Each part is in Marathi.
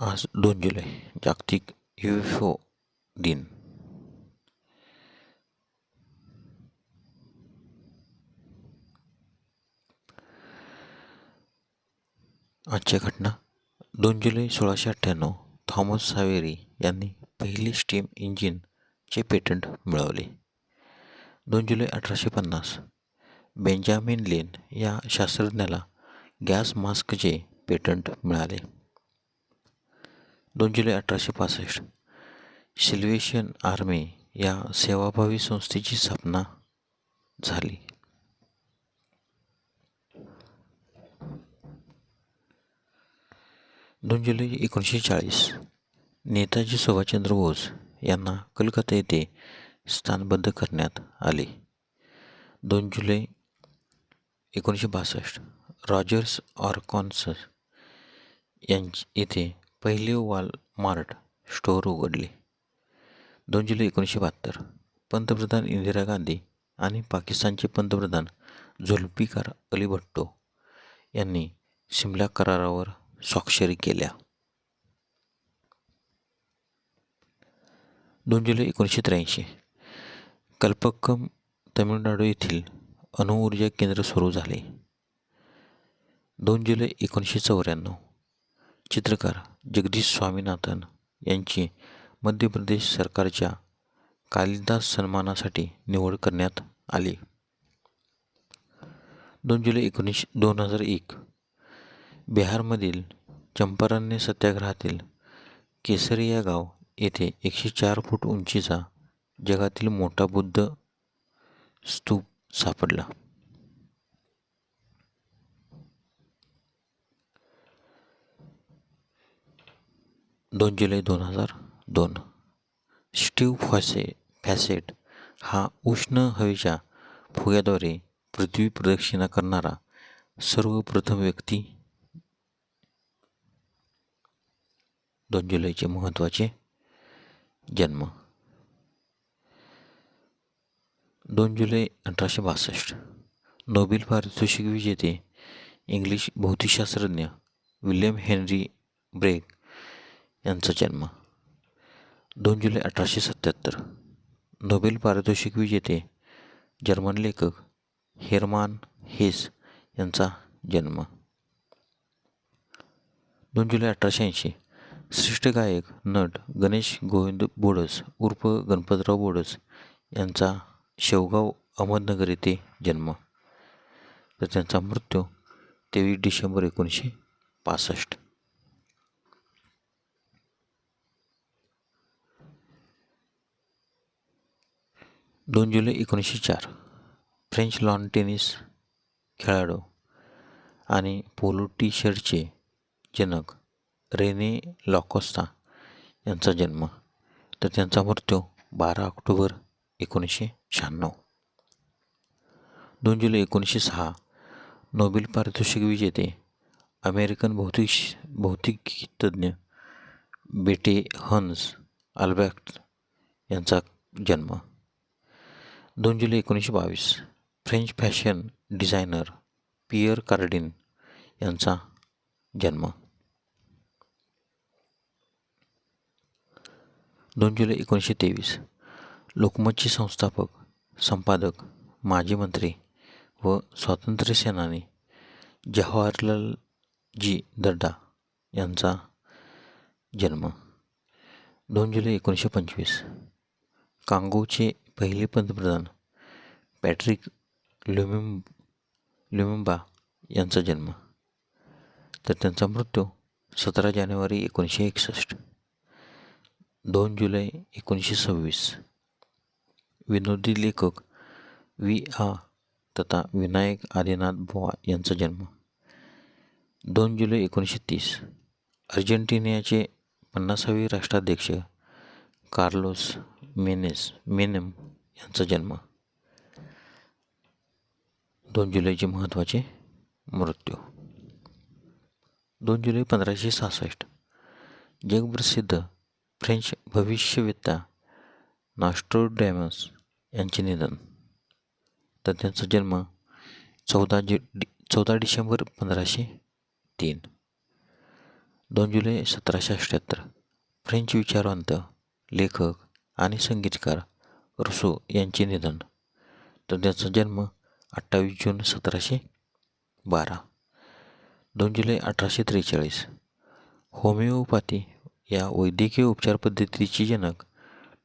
आज दोन जुलै जागतिक युएफओ दिन. आजच्या घटना दोन जुलै सोळाशे अठ्ठ्याण्णव थॉमस सावेरी यांनी पहिली स्टीम इंजिनचे पेटंट मिळवले. दोन जुलै अठराशे पन्नास बेंजामिन लेन या शास्त्रज्ञाला गॅस मास्कचे पेटंट मिळाले. दोन जुलै अठराशे पासष्ट. सिल्वेशियन आर्मी या सेवाभावी संस्थेची स्थापना झाली. दोन जुलै एकोणीसशे चाळीस नेताजी सुभाषचंद्र बोस यांना कलकत्ता येथे स्थानबद्ध करण्यात आले. दोन जुलै एकोणीसशे बासष्ट रॉजर्स ऑर्कॉन्स यां येथे पहिले वॉलमार्ट स्टोअर उघडले. दोन जुलै एकोणीसशे बहात्तर. पंतप्रधान इंदिरा गांधी आणि पाकिस्तानचे पंतप्रधान झुल्फिकार अली भट्टो यांनी शिमला करारावर स्वाक्षरी केल्या. दोन जुलै एकोणीसशे त्र्याऐंशी. कल्पक्कम तमिळनाडू येथील अणुऊर्जा केंद्र सुरू झाले. दोन जुलै एकोणीसशे चौऱ्याण्णव. चित्रकार जगदीश स्वामीनाथन यांची मध्य प्रदेश सरकारच्या कालिदास सन्मानासाठी निवड करण्यात आली. दोन जुलै एकोणीसशे दोन हजार एक बिहारमधील चंपारण्य सत्याग्रहातील केसरिया गाव येथे एकशे चार फूट उंचीचा जगातील मोठा बुद्ध स्तूप सापडला. दोन जुलै दोन हजार दोन. स्टीव फॉसे फॅसेट हा उष्ण हवेच्या फुग्याद्वारे पृथ्वी प्रदक्षिणा करणारा सर्वप्रथम व्यक्ती दोन जुलैचे महत्त्वाचे जन्म. दोन जुलै अठराशे बासष्ट. नोबेल पारितोषिक विजेते इंग्लिश भौतिकशास्त्रज्ञ विल्यम हेनरी ब्रेक यांचा जन्म दोन जुलै अठराशे सत्याहत्तर. नोबेल पारितोषिक विजेते जर्मन लेखक हेरमान हेस यांचा जन्म. दोन जुलै अठराशे ऐंशी श्रेष्ठ गायक नट गणेश गोविंद बोडस उर्फ गणपतराव बोडस यांचा शेवगाव अहमदनगर येथे जन्म. तर त्यांचा मृत्यू तेवीस डिसेंबर एकोणीसशे पासष्ट. दोन जुलै एकोणीसशे चार. फ्रेंच लॉन टेनिस खेळाडू आणि पोलो टी शर्टचे जनक रेने लॉकोस्ता यांचा जन्म. तर त्यांचा मृत्यू बारा ऑक्टोबर एकोणीसशे शहाण्णव. दोन जुलै एकोणीसशे सहा नोबेल पारितोषिक विजेते अमेरिकन भौतिक भौतिकतज्ञ बेटे हन्स अल्बॅक्ट यांचा जन्म. दोन जुलै एकोणीसशे बावीस French fashion designer Pierre Cardin यांचा जन्म. दोन जुलै एकोणीसशे तेवीस लोकमतचे संस्थापक संपादक माजी मंत्री व स्वातंत्र्य सेनानी जवाहरलालजी दड्डा यांचा जन्म. दोन जुलै एकोणीसशे पंचवीस कांगोचे पहिले पंतप्रधान पॅट्रिक ल्युमिम ल्युमिंबा यांचा जन्म. तर त्यांचा मृत्यू सतरा जानेवारी एकोणीसशे एकसष्ट. दोन जुलै एकोणीसशे सव्वीस. विनोदी लेखक वी आ. तथा विनायक आदिनाथ बोवा यांचा जन्म. दोन जुलै एकोणीसशे तीस. अर्जेंटिनियाचे पन्नासावे राष्ट्राध्यक्ष कार्लोस मेनेस मेनम यांचा जन्म दोन जुलैचे महत्त्वाचे मृत्यू. दोन जुलै पंधराशे सहासष्ट. जगप्रसिद्ध फ्रेंच भविष्यवेत्ता नास्ट्रोडॅमस यांचे निधन. तर त्यांचा जन्म चौदा जि डि चौदा डिसेंबर पंधराशे तीन. दोन जुलै सतराशे अठ्ठ्याहत्तर फ्रेंच विचारवंत लेखक आणि संगीतकार रुसो यांचे निधन. तर त्यांचा जन्म अठ्ठावीस जून सतराशे बारा. दोन जुलै अठराशे त्रेचाळीस. होमिओपॅथी या वैद्यकीय उपचार पद्धतीचे जनक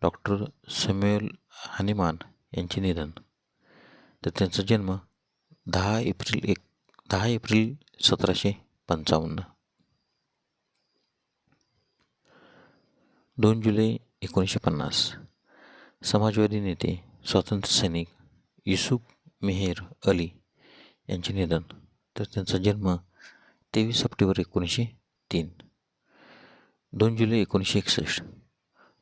डॉक्टर सॅम्युअल हानिमान यांचे निधन. तर त्यांचा जन्म दहा एप्रिल एक दहा एप्रिल सतराशे पंचावन्न. दोन जुलै एकोणीसशे पन्नास. समाजवादी नेते स्वातंत्र्य सैनिक युसुफ मेहेर अली यांचे निधन. तर त्यांचा जन्म तेवीस सप्टेंबर एकोणीसशे तीन. दोन जुलै एकोणीसशे एकसष्ट.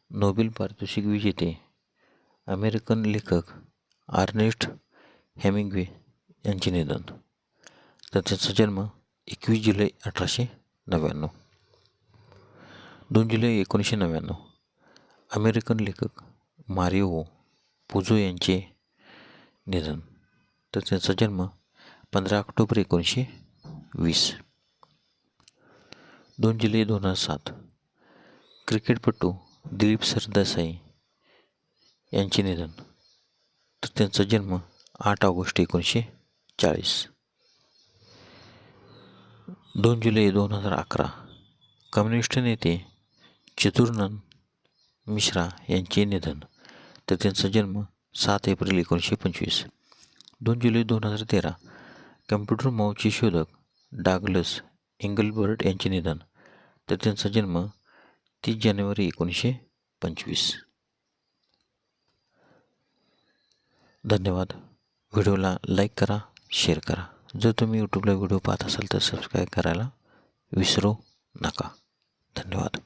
नोबेल पारितोषिक विजेते अमेरिकन लेखक आर्नेस्ट हॅमिंग्वे यांचे निधन. तर त्यांचा जन्म एकवीस जुलै अठराशे नव्याण्णव. दोन जुलै एकोणीसशे नव्याण्णव. अमेरिकन लेखक मारिओ पुझो यांचे निधन. तर त्यांचा जन्म पंधरा ऑक्टोबर एकोणीसशे वीस. दोन जुलै दोन हजार सात. क्रिकेटपटू दिलीप सरदेसाई यांचे निधन. तर त्यांचा जन्म आठ ऑगस्ट एकोणीसशे चाळीस. दोन जुलै दोन हजार अकरा. कम्युनिस्ट नेते चतुर्नन मिश्रा यांचे निधन. तर त्यांचा जन्म सात एप्रिल एकोणीसशे पंचवीस. दोन जुलै दोन हजार तेरा. कम्प्युटर माऊसचे शोधक डागलस एंगलबर्ट यांचे निधन. तर त्यांचा जन्म तीस जानेवारी एकोणीसशे पंचवीस. धन्यवाद. व्हिडिओला लाईक करा शेअर करा. जर तुम्ही यूट्यूबला व्हिडिओ पाहत असाल तर सबस्क्राईब करायला विसरू नका. धन्यवाद.